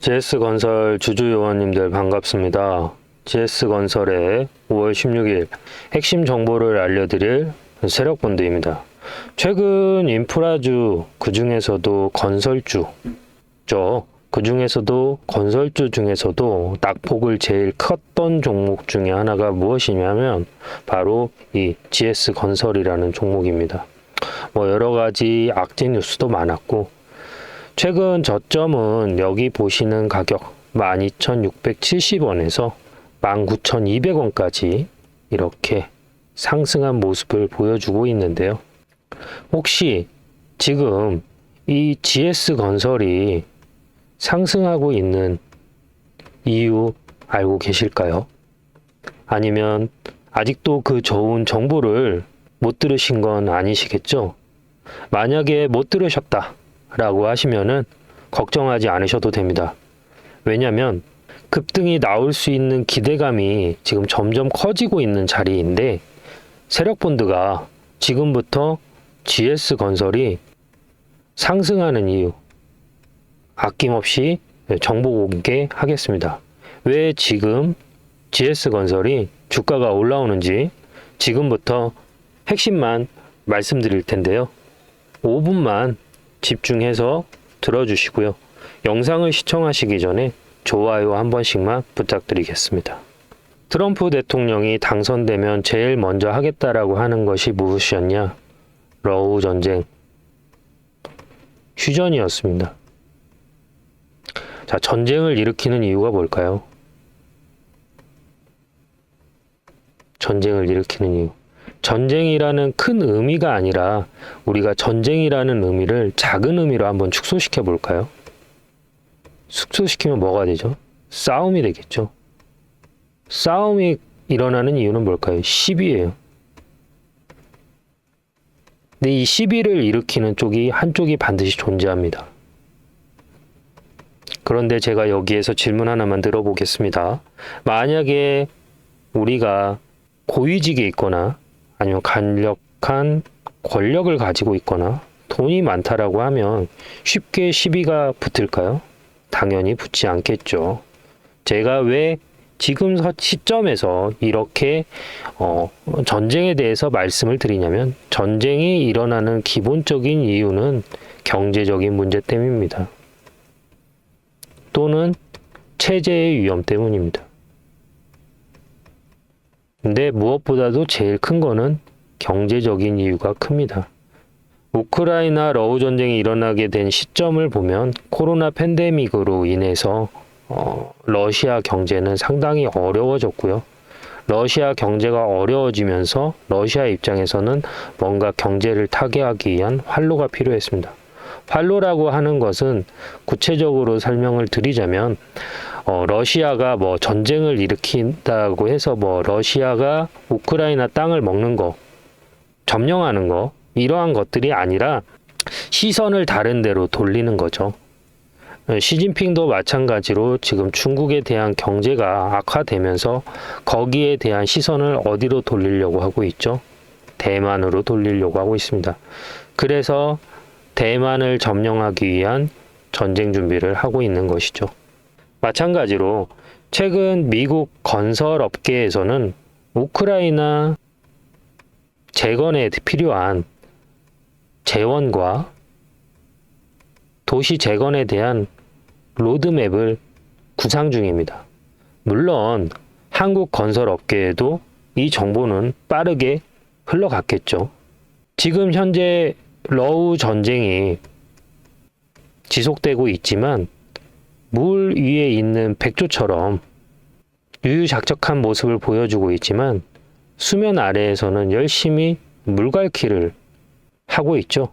GS건설 주주요원님들 반갑습니다. GS건설의 5월 16일 핵심 정보를 알려드릴 세력본드입니다. 최근 인프라주 그 중에서도 건설주 죠. 그 중에서도 건설주 중에서도 낙폭을 제일 컸던 종목 중에 하나가 무엇이냐면 바로 이 GS 건설이라는 종목입니다. 뭐 여러 가지 악재 뉴스도 많았고 최근 저점은 여기 보시는 가격 12,670원에서 19,200원까지 이렇게 상승한 모습을 보여주고 있는데요. 혹시 지금 이 GS 건설이 상승하고 있는 이유 알고 계실까요? 아니면 아직도 그 좋은 정보를 못 들으신 건 아니시겠죠? 만약에 못 들으셨다 라고 하시면은 걱정하지 않으셔도 됩니다. 왜냐면 급등이 나올 수 있는 기대감이 지금 점점 커지고 있는 자리인데 세력본드가 지금부터 GS 건설이 상승하는 이유 아낌없이 정보 공개 하겠습니다. 왜 지금 GS 건설이 주가가 올라오는지 지금부터 핵심만 말씀드릴 텐데요. 5분만 집중해서 들어주시고요. 영상을 시청하시기 전에 좋아요 한 번씩만 부탁드리겠습니다. 트럼프 대통령이 당선되면 제일 먼저 하겠다라고 하는 것이 무엇이었냐? 러우 전쟁 휴전이었습니다. 자, 전쟁을 일으키는 이유가 뭘까요? 전쟁을 일으키는 이유. 전쟁이라는 큰 의미가 아니라 우리가 전쟁이라는 의미를 작은 의미로 한번 축소시켜 볼까요? 축소시키면 뭐가 되죠? 싸움이 되겠죠. 싸움이 일어나는 이유는 뭘까요? 시비예요. 근데 이 시비를 일으키는 쪽이 한쪽이 반드시 존재합니다. 그런데 제가 여기에서 질문 하나만 들어보겠습니다. 만약에 우리가 고위직에 있거나 아니면 강력한 권력을 가지고 있거나 돈이 많다라고 하면 쉽게 시비가 붙을까요? 당연히 붙지 않겠죠. 제가 왜 지금 시점에서 이렇게 어, 전쟁에 대해서 말씀을 드리냐면 전쟁이 일어나는 기본적인 이유는 경제적인 문제 때문입니다. 또는 체제의 위험 때문입니다. 근데 무엇보다도 제일 큰 거는 경제적인 이유가 큽니다. 우크라이나 러우 전쟁이 일어나게 된 시점을 보면 코로나 팬데믹으로 인해서 어, 러시아 경제는 상당히 어려워졌고요. 러시아 경제가 어려워지면서 러시아 입장에서는 뭔가 경제를 타개하기 위한 활로가 필요했습니다. 활로라고 하는 것은 구체적으로 설명을 드리자면 어, 러시아가 뭐 전쟁을 일으킨다고 해서 뭐 러시아가 우크라이나 땅을 먹는 거, 점령하는 거, 이러한 것들이 아니라 시선을 다른 데로 돌리는 거죠. 어, 시진핑도 마찬가지로 지금 중국에 대한 경제가 악화되면서 거기에 대한 시선을 어디로 돌리려고 하고 있죠? 대만으로 돌리려고 하고 있습니다. 그래서 대만을 점령하기 위한 전쟁 준비를 하고 있는 것이죠. 마찬가지로 최근 미국 건설 업계에서는 우크라이나 재건에 필요한 재원과 도시 재건에 대한 로드맵을 구상 중입니다. 물론 한국 건설 업계에도 이 정보는 빠르게 흘러갔겠죠. 지금 현재 러우 전쟁이 지속되고 있지만 물 위에 있는 백조처럼 유유작적한 모습을 보여주고 있지만 수면 아래에서는 열심히 물갈퀴를 하고 있죠.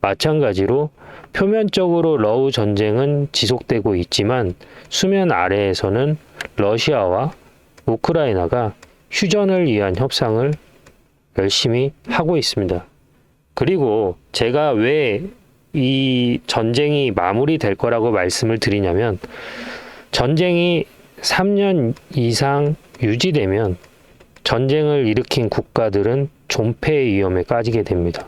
마찬가지로 표면적으로 러우 전쟁은 지속되고 있지만 수면 아래에서는 러시아와 우크라이나가 휴전을 위한 협상을 열심히 하고 있습니다. 그리고 제가 왜 이 전쟁이 마무리될 거라고 말씀을 드리냐면 전쟁이 3년 이상 유지되면 전쟁을 일으킨 국가들은 존폐의 위험에 빠지게 됩니다.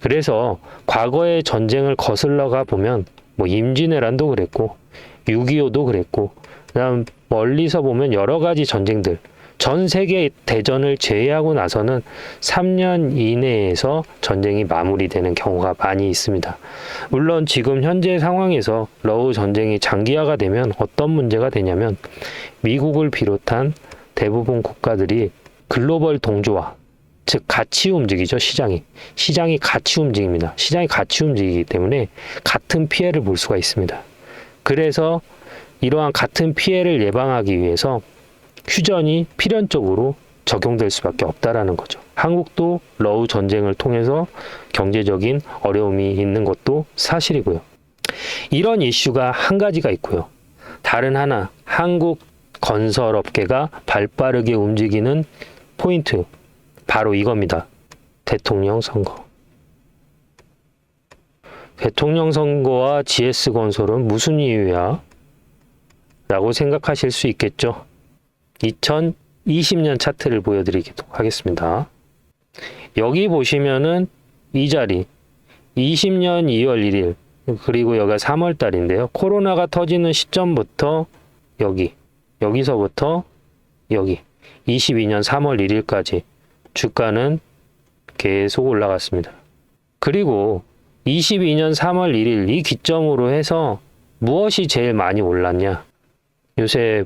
그래서 과거의 전쟁을 거슬러 가 보면 뭐 임진왜란도 그랬고 6.25도 그랬고, 그다음 멀리서 보면 여러 가지 전쟁들, 전 세계 대전을 제외하고 나서는 3년 이내에서 전쟁이 마무리되는 경우가 많이 있습니다. 물론 지금 현재 상황에서 러우 전쟁이 장기화가 되면 어떤 문제가 되냐면 미국을 비롯한 대부분 국가들이 글로벌 동조화, 즉 같이 움직이죠 시장이. 시장이 같이 움직입니다. 시장이 같이 움직이기 때문에 같은 피해를 볼 수가 있습니다. 그래서 이러한 같은 피해를 예방하기 위해서 휴전이 필연적으로 적용될 수밖에 없다라는 거죠 한국도 러우 전쟁을 통해서 경제적인 어려움이 있는 것도 사실이고요 이런 이슈가 한 가지가 있고요 다른 하나 한국 건설업계가 발빠르게 움직이는 포인트 바로 이겁니다. 대통령 선거. 대통령 선거와 GS건설은 무슨 이유야? 라고 생각하실 수 있겠죠. 2020년 차트를 보여드리도록 하겠습니다. 여기 보시면은 이 자리 20년 2월 1일 그리고 여기가 3월 달인데요. 코로나가 터지는 시점부터 여기 여기서부터 여기 22년 3월 1일까지 주가는 계속 올라갔습니다. 그리고 22년 3월 1일 이 기점으로 해서 무엇이 제일 많이 올랐냐? 요새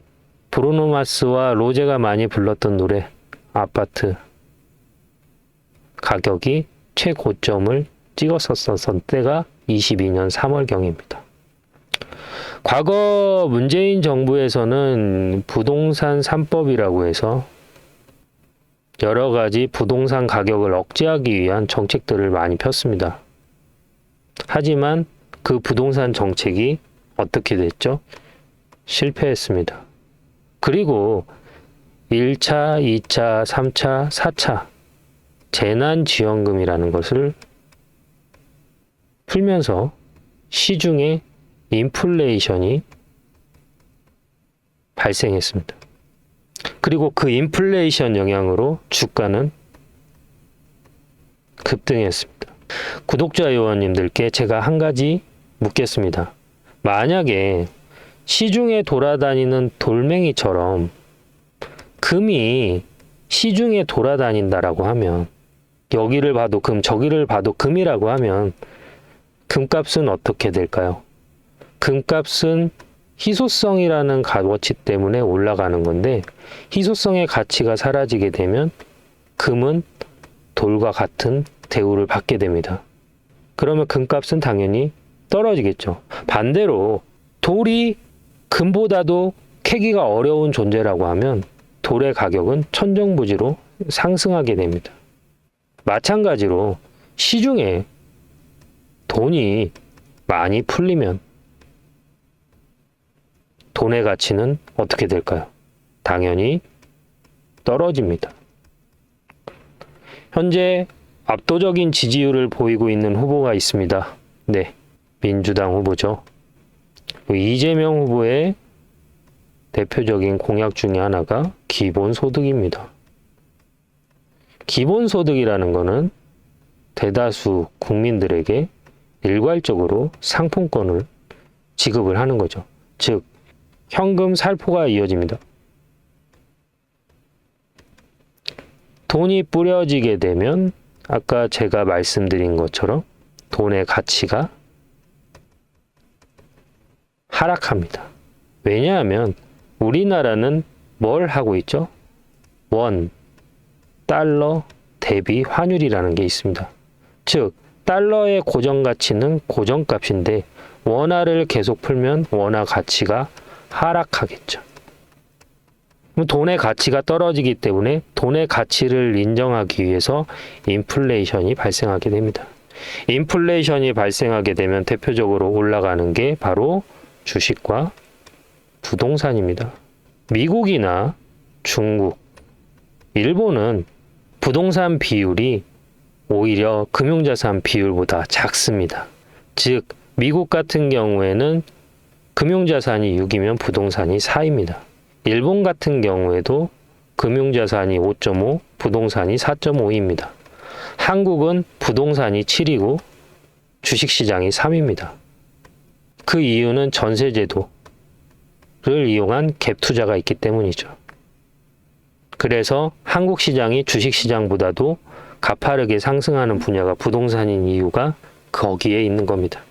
브루노마스와 로제가 많이 불렀던 노래 아파트 가격이 최고점을 찍었었던 때가 22년 3월경입니다. 과거 문재인 정부에서는 부동산 3법이라고 해서 여러 가지 부동산 가격을 억제하기 위한 정책들을 많이 폈습니다. 하지만 그 부동산 정책이 어떻게 됐죠? 실패했습니다. 그리고 1차, 2차, 3차, 4차 재난지원금이라는 것을 풀면서 시중에 인플레이션이 발생했습니다. 그리고 그 인플레이션 영향으로 주가는 급등했습니다. 구독자 회원님들께 제가 한 가지 묻겠습니다. 만약에 시중에 돌아다니는 돌멩이처럼 금이 시중에 돌아다닌다라고 하면 여기를 봐도 금, 저기를 봐도 금이라고 하면 금값은 어떻게 될까요? 금값은 희소성이라는 가치 때문에 올라가는 건데 희소성의 가치가 사라지게 되면 금은 돌과 같은 대우를 받게 됩니다. 그러면 금값은 당연히 떨어지겠죠. 반대로 돌이 금보다도 캐기가 어려운 존재라고 하면 돌의 가격은 천정부지로 상승하게 됩니다. 마찬가지로 시중에 돈이 많이 풀리면 돈의 가치는 어떻게 될까요? 당연히 떨어집니다. 현재 압도적인 지지율을 보이고 있는 후보가 있습니다. 네, 민주당 후보죠. 이재명 후보의 대표적인 공약 중에 하나가 기본소득입니다. 기본소득이라는 것은 대다수 국민들에게 일괄적으로 상품권을 지급을 하는 거죠. 즉, 현금 살포가 이어집니다. 돈이 뿌려지게 되면 아까 제가 말씀드린 것처럼 돈의 가치가 하락합니다. 왜냐하면 우리나라는 뭘 하고 있죠? 원, 달러 대비 환율이라는 게 있습니다. 즉, 달러의 고정 가치는 고정 값인데 원화를 계속 풀면 원화 가치가 하락하겠죠. 돈의 가치가 떨어지기 때문에 돈의 가치를 인정하기 위해서 인플레이션이 발생하게 됩니다. 인플레이션이 발생하게 되면 대표적으로 올라가는 게 바로 주식과 부동산입니다. 미국이나 중국, 일본은 부동산 비율이 오히려 금융자산 비율보다 작습니다. 즉, 미국 같은 경우에는 금융자산이 6이면 부동산이 4입니다. 일본 같은 경우에도 금융자산이 5.5, 부동산이 4.5입니다. 한국은 부동산이 7이고 주식시장이 3입니다. 그 이유는 전세제도, 이용한 갭 투자가 있기 때문이죠. 그래서 한국 시장이 주식 시장보다도 가파르게 상승하는 분야가 부동산인 이유가 거기에 있는 겁니다.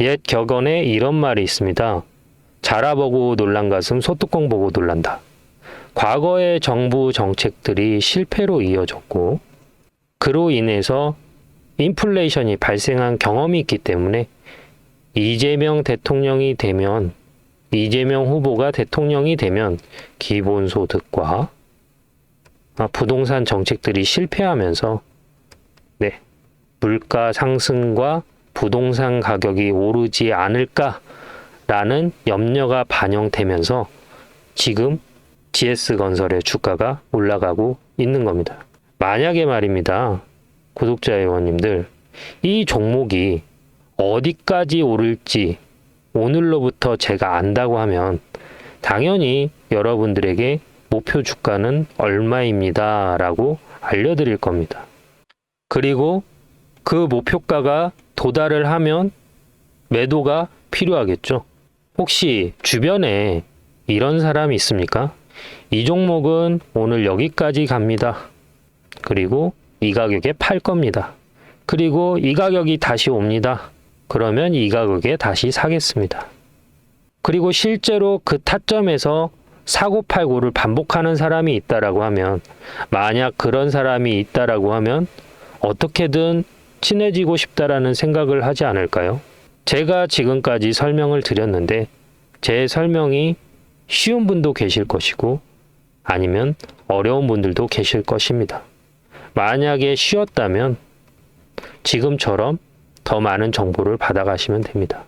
옛 격언에 이런 말이 있습니다. 자라보고 놀란 가슴 소뚜껑 보고 놀란다. 과거의 정부 정책들이 실패로 이어졌고 그로 인해서 인플레이션이 발생한 경험이 있기 때문에 이재명 대통령이 되면 이재명 후보가 대통령이 되면 기본소득과 아, 부동산 정책들이 실패하면서 네 물가 상승과 부동산 가격이 오르지 않을까라는 염려가 반영되면서 지금 GS 건설의 주가가 올라가고 있는 겁니다. 만약에 말입니다. 구독자 회원님들 이 종목이 어디까지 오를지 오늘로부터 제가 안다고 하면 당연히 여러분들에게 목표 주가는 얼마입니다. 라고 알려드릴 겁니다. 그리고 그 목표가가 도달을 하면 매도가 필요하겠죠. 혹시 주변에 이런 사람이 있습니까? 이 종목은 오늘 여기까지 갑니다. 그리고 이 가격에 팔 겁니다. 그리고 이 가격이 다시 옵니다. 그러면 이 가격에 다시 사겠습니다. 그리고 실제로 그 타점에서 사고 팔고를 반복하는 사람이 있다라고 하면 만약 그런 사람이 있다라고 하면 어떻게든 친해지고 싶다라는 생각을 하지 않을까요? 제가 지금까지 설명을 드렸는데 제 설명이 쉬운 분도 계실 것이고 아니면 어려운 분들도 계실 것입니다. 만약에 쉬웠다면 지금처럼 더 많은 정보를 받아가시면 됩니다.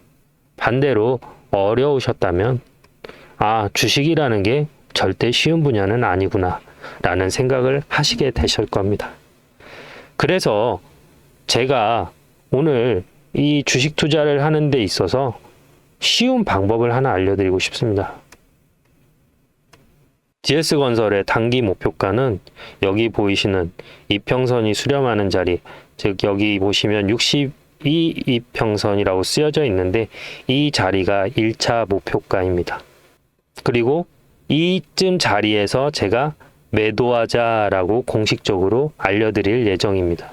반대로 어려우셨다면 아, 주식이라는 게 절대 쉬운 분야는 아니구나 라는 생각을 하시게 되실 겁니다. 그래서 제가 오늘 이 주식 투자를 하는 데 있어서 쉬운 방법을 하나 알려드리고 싶습니다. GS건설의 단기 목표가는 여기 보이시는 이평선이 수렴하는 자리, 즉 여기 보시면 62 이평선이라고 쓰여져 있는데 이 자리가 1차 목표가입니다. 그리고 이쯤 자리에서 제가 매도하자라고 공식적으로 알려드릴 예정입니다.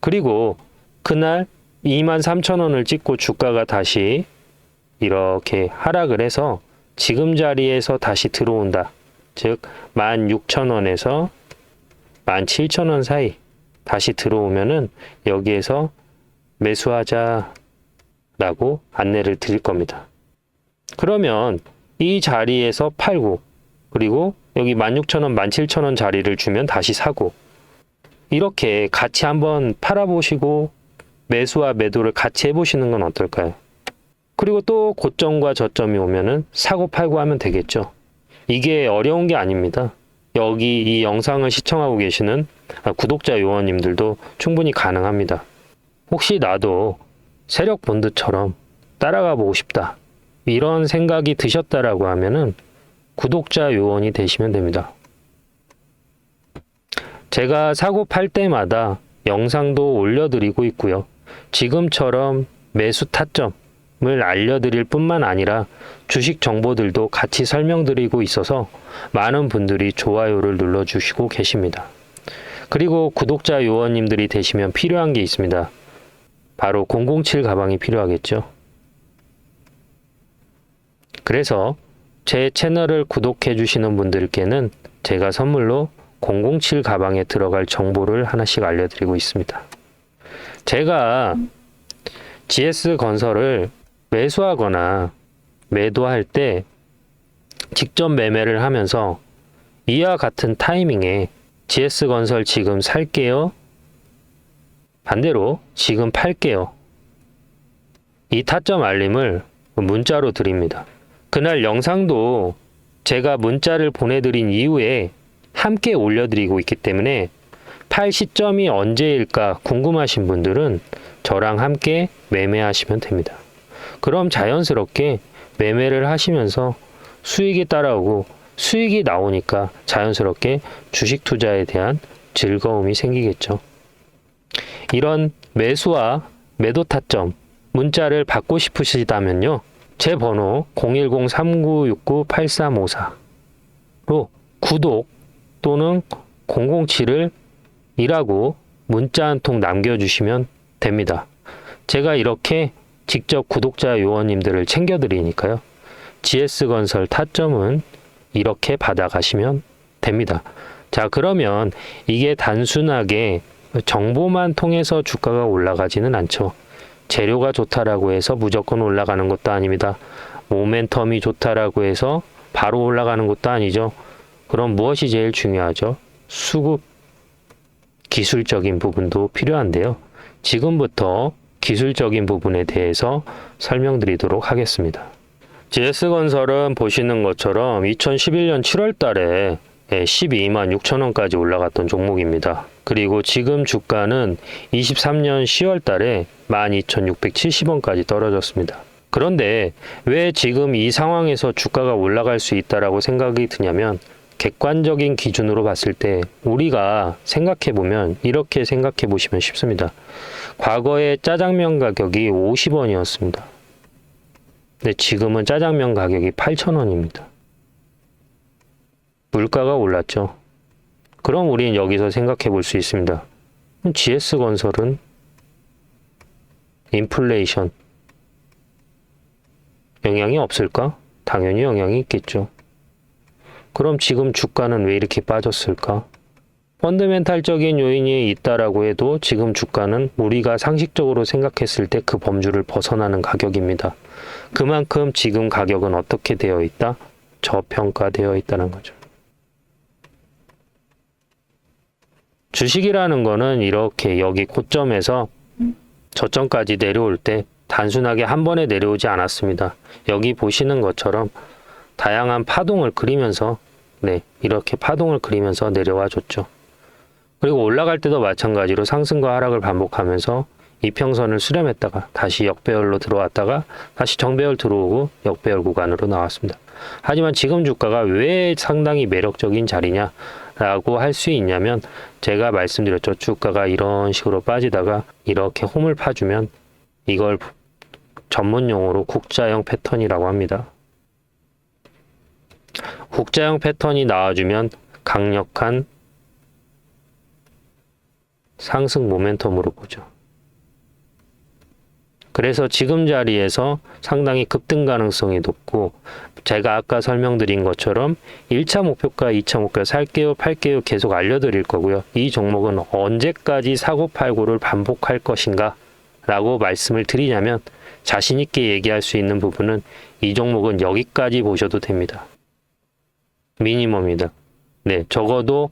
그리고 그날 23,000원을 찍고 주가가 다시 이렇게 하락을 해서 지금 자리에서 다시 들어온다. 즉 16,000원에서 17,000원 사이 다시 들어오면은 여기에서 매수하자라고 안내를 드릴 겁니다. 그러면 이 자리에서 팔고 그리고 여기 16,000원, 17,000원 자리를 주면 다시 사고 이렇게 같이 한번 팔아보시고 매수와 매도를 같이 해보시는 건 어떨까요? 그리고 또 고점과 저점이 오면은 사고 팔고 하면 되겠죠. 이게 어려운 게 아닙니다. 여기 이 영상을 시청하고 계시는 구독자 요원님들도 충분히 가능합니다. 혹시 나도 세력 본드처럼 따라가 보고 싶다. 이런 생각이 드셨다라고 하면은 구독자 요원이 되시면 됩니다. 제가 사고 팔 때마다 영상도 올려드리고 있고요. 지금처럼 매수 타점을 알려드릴 뿐만 아니라 주식 정보들도 같이 설명드리고 있어서 많은 분들이 좋아요를 눌러주시고 계십니다. 그리고 구독자 요원님들이 되시면 필요한 게 있습니다. 바로 007 가방이 필요하겠죠. 그래서 제 채널을 구독해 주시는 분들께는 제가 선물로 007 가방에 들어갈 정보를 하나씩 알려드리고 있습니다. 제가 GS 건설을 매수하거나 매도할 때 직접 매매를 하면서 이와 같은 타이밍에 GS 건설 지금 살게요. 반대로 지금 팔게요. 이 타점 알림을 문자로 드립니다. 그날 영상도 제가 문자를 보내드린 이후에 함께 올려드리고 있기 때문에 팔 시점이 언제일까 궁금하신 분들은 저랑 함께 매매하시면 됩니다. 그럼 자연스럽게 매매를 하시면서 수익이 따라오고 수익이 나오니까 자연스럽게 주식 투자에 대한 즐거움이 생기겠죠. 이런 매수와 매도 타점 문자를 받고 싶으시다면요. 제 번호 010-3969-8354로 구독 또는 007을 이라고 문자 한 통 남겨주시면 됩니다. 제가 이렇게 직접 구독자 요원님들을 챙겨드리니까요. GS건설 타점은 이렇게 받아가시면 됩니다. 자, 그러면 이게 단순하게 정보만 통해서 주가가 올라가지는 않죠. 재료가 좋다라고 해서 무조건 올라가는 것도 아닙니다. 모멘텀이 좋다라고 해서 바로 올라가는 것도 아니죠. 그럼 무엇이 제일 중요하죠? 수급 기술적인 부분도 필요한데요. 지금부터 기술적인 부분에 대해서 설명드리도록 하겠습니다. GS건설은 보시는 것처럼 2011년 7월 달에 12만 6천 원까지 올라갔던 종목입니다. 그리고 지금 주가는 23년 10월 달에 12,670원까지 떨어졌습니다. 그런데 왜 지금 이 상황에서 주가가 올라갈 수 있다라고 생각이 드냐면 객관적인 기준으로 봤을 때 우리가 생각해 보면 이렇게 생각해 보시면 쉽습니다. 과거에 짜장면 가격이 50원이었습니다. 근데 지금은 짜장면 가격이 8,000원입니다. 물가가 올랐죠. 그럼 우리는 여기서 생각해 볼 수 있습니다. GS 건설은 인플레이션 영향이 없을까? 당연히 영향이 있겠죠. 그럼 지금 주가는 왜 이렇게 빠졌을까? 펀드멘탈적인 요인이 있다라고 해도 지금 주가는 우리가 상식적으로 생각했을 때 그 범주를 벗어나는 가격입니다. 그만큼 지금 가격은 어떻게 되어 있다? 저평가되어 있다는 거죠. 주식이라는 거는 이렇게 여기 고점에서 저점까지 내려올 때 단순하게 한 번에 내려오지 않았습니다. 여기 보시는 것처럼 다양한 파동을 그리면서 네, 이렇게 파동을 그리면서 내려와 줬죠. 그리고 올라갈 때도 마찬가지로 상승과 하락을 반복하면서 이평선을 수렴했다가 다시 역배열로 들어왔다가 다시 정배열 들어오고 역배열 구간으로 나왔습니다. 하지만 지금 주가가 왜 상당히 매력적인 자리냐 라고 할 수 있냐면 제가 말씀드렸죠. 주가가 이런 식으로 빠지다가 이렇게 홈을 파주면 이걸 전문 용어로 국자형 패턴이라고 합니다. 국자형 패턴이 나와주면 강력한 상승 모멘텀으로 보죠. 그래서 지금 자리에서 상당히 급등 가능성이 높고 제가 아까 설명드린 것처럼 1차 목표가 2차 목표 살게요 팔게요 계속 알려드릴 거고요. 이 종목은 언제까지 사고 팔고를 반복할 것인가 라고 말씀을 드리냐면 자신 있게 얘기할 수 있는 부분은 이 종목은 여기까지 보셔도 됩니다. 미니멈이다. 네, 적어도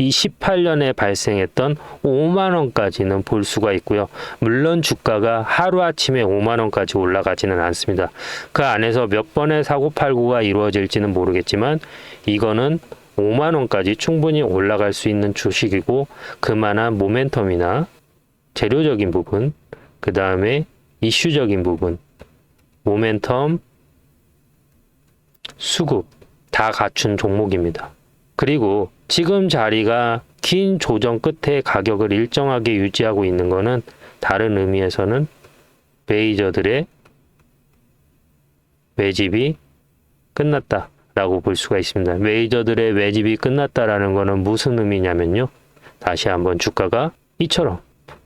2028년에 발생했던 5만 원까지는 볼 수가 있고요. 물론 주가가 하루 아침에 5만 원까지 올라가지는 않습니다. 그 안에서 몇 번의 사고 팔고가 이루어질지는 모르겠지만 이거는 5만 원까지 충분히 올라갈 수 있는 주식이고 그만한 모멘텀이나 재료적인 부분, 그 다음에 이슈적인 부분, 모멘텀, 수급 다 갖춘 종목입니다. 그리고 지금 자리가 긴 조정 끝에 가격을 일정하게 유지하고 있는 것은 다른 의미에서는 베이저들의 매집이 끝났다 라고 볼 수가 있습니다. 메이저들의 매집이 끝났다라는 것은 무슨 의미냐면요. 다시 한번 주가가 이처럼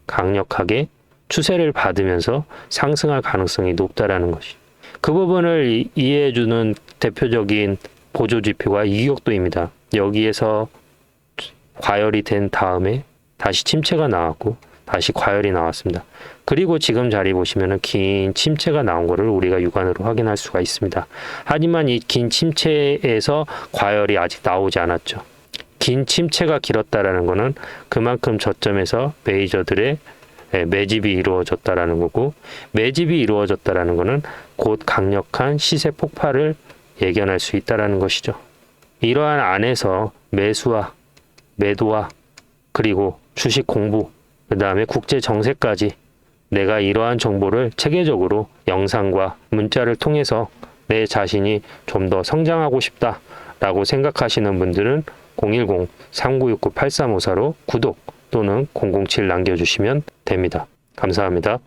강력하게 추세를 받으면서 상승할 가능성이 높다라는 것이. 그 부분을 이- 이해해주는 대표적인 보조 지표가 이격도입니다. 여기에서 과열이 된 다음에 다시 침체가 나왔고 다시 과열이 나왔습니다. 그리고 지금 자리 보시면은 긴 침체가 나온 거를 우리가 육안으로 확인할 수가 있습니다. 하지만 이 긴 침체에서 과열이 아직 나오지 않았죠. 긴 침체가 길었다라는 거는 그만큼 저점에서 메이저들의 예, 매집이 이루어졌다라는 거고 매집이 이루어졌다라는 거는 곧 강력한 시세 폭발을 예견할 수 있다라는 것이죠. 이러한 안에서 매수와 매도와 그리고 주식 공부 그 다음에 국제 정세까지 내가 이러한 정보를 체계적으로 영상과 문자를 통해서 내 자신이 좀 더 성장하고 싶다 라고 생각하시는 분들은 010-3969-8354로 구독 또는 007 남겨주시면 됩니다. 감사합니다.